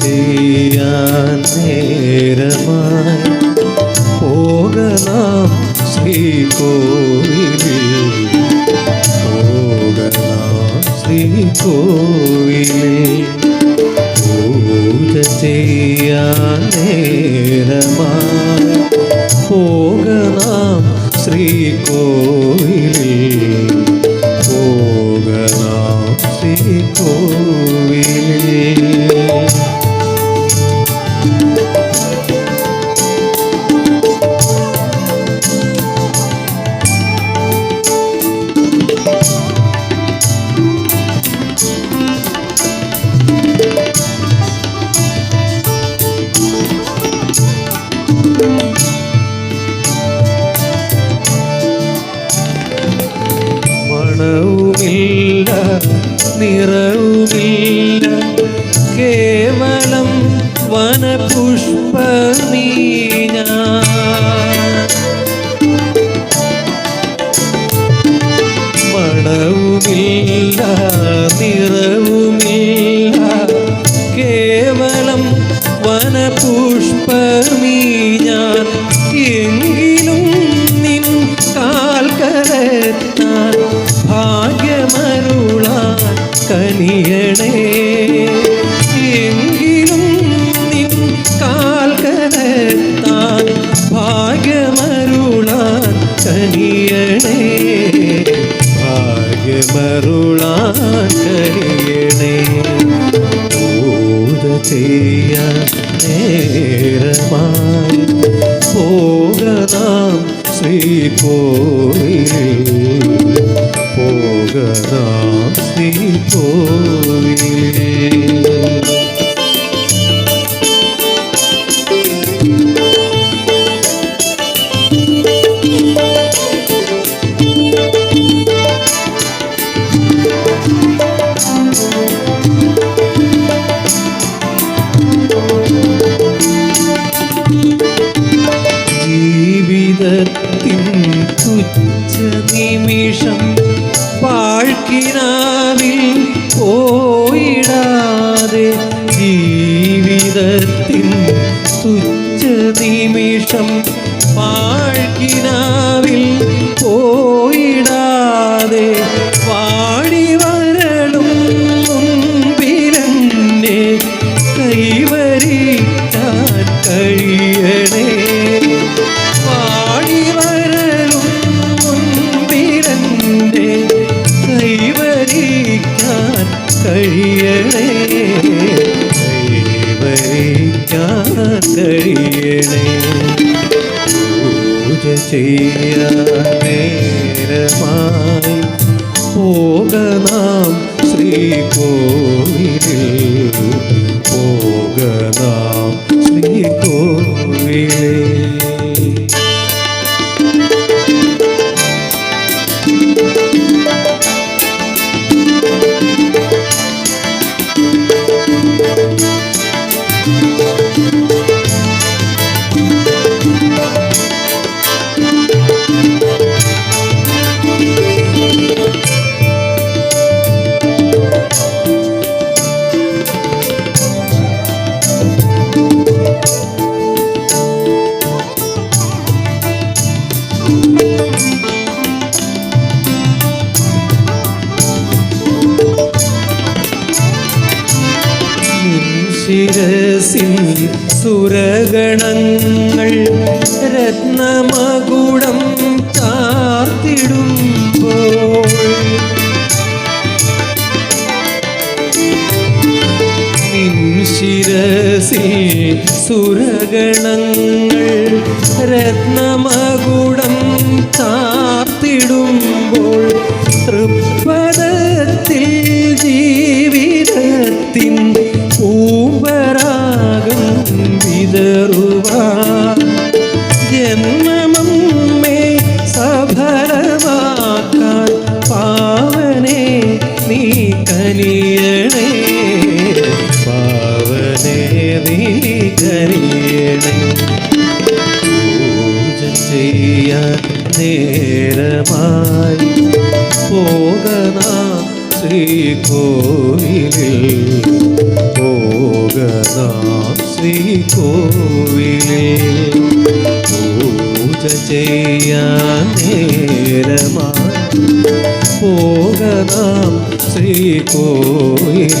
ചെയ്യാൻ നേരമായി പോകലാം ശ്രീകോവിലിൽ. പോകലാം ശ്രീകോവിലിൽ. പൂജ ചെയ്യാൻ നേരമായി പോകലാം ശ്രീകോവിലിൽ നിറവുമില്ല കേവലം വനപുഷ്പമീന. മണവുമില്ല നിറവുമില്ല ഭാഗ്യമരുളാൻ കനിയണേ പൂജ ചെയ്യാൻ നേരമായി പോകതാം ശ്രീകോവിലിൽ പോകതാം ശ്രീകോവിലിൽ ജീവിതത്തിൻ തുച്ഛ നിമിഷം പാഴ്ക്കിനാവിൽ പോയിടാതെ ജീവിതത്തിൻ തുച്ഛ നിമിഷം പാഴ്ക്കിനാവിൽ പോയിടാതെ മുൻപിലെന്നെ കൈവരിക്കാൻ കഴിയണേ. കൈവരിക്കാൻ കഴിയണേ. പൂജ ചെയ്യാൻ നേരമായി പോകനാം ശ്രീകോവിലിൽ ശിരസിൽ സുരഗണങ്ങൾ രത്നമകുടം ചാർത്തിടുമ്പോൾ ശിരസിൽ സുരഗണങ്ങൾ രത്നമകുടം ചാർത്തിടുമ്പോൾ തൃപ്പദത്തിൽ സഫലമാക്കാൻ പാവനെ നീ കനിയണേ. പാവനെ നീ കനിയണേ. പൂജ ചെയ്യാൻ നേരമായി പോകണ ശ്രീകോവിലിൽ. പോകണ പോകനാം ശ്രീകോവിലിൽ. പൂജ ചെയ്യാൻ പോകണം ശ്രീകോവിലിൽ.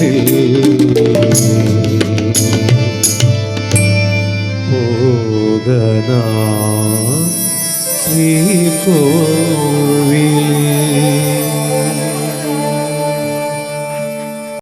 പോകനാം ശ്രീകോവിലിൽ.